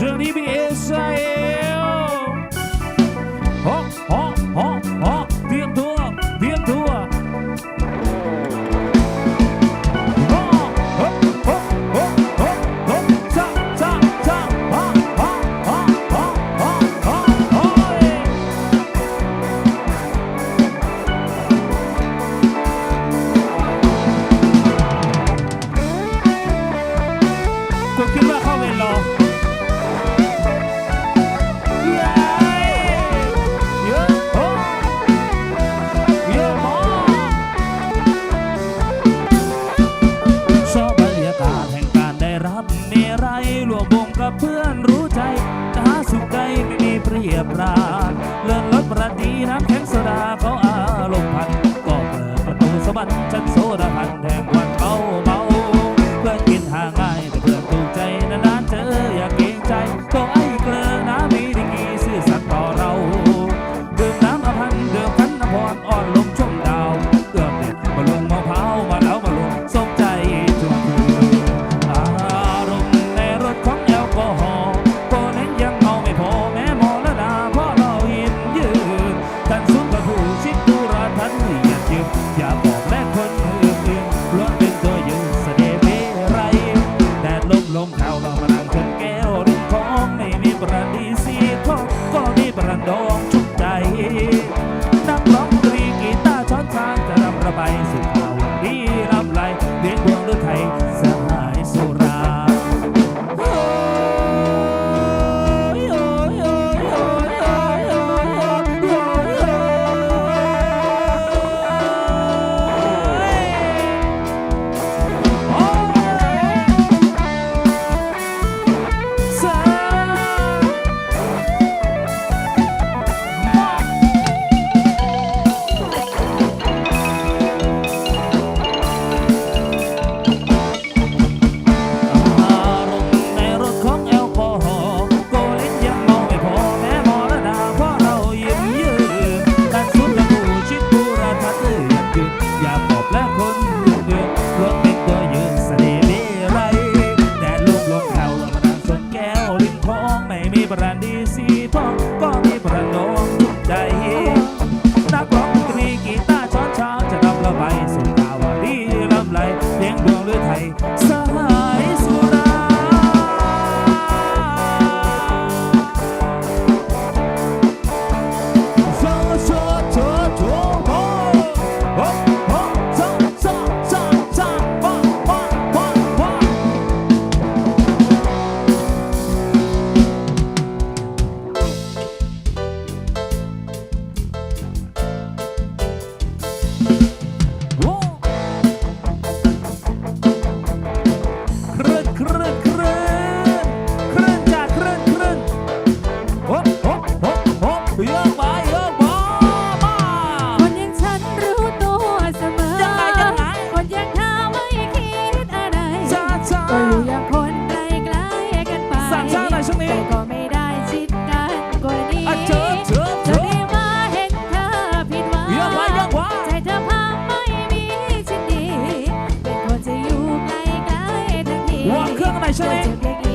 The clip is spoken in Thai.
że nim jest ื่อนรู้ใจ จะหาสุขใจไม่มีเปรียบราเลื่อนรถประดีน้ำแข็งโซดาเขาอารมณ์พัน ก็เปิดประตูสวรรค์ชั้นโซดาพันแดง ลิมคลองไม่มีแบรนด์ดีสีทองก็มีแบรนด์น้องทุกใจ แต่ก็ไม่ได้ชิดกันกว่านี้อ่เธอญ ได้มาเห็นเธอผิดหวังะเใจเธพังไม่มีชิ้ดีเป็นคนจะอยู่ไกลไกลๆองทีวางเครื่องข้นใช่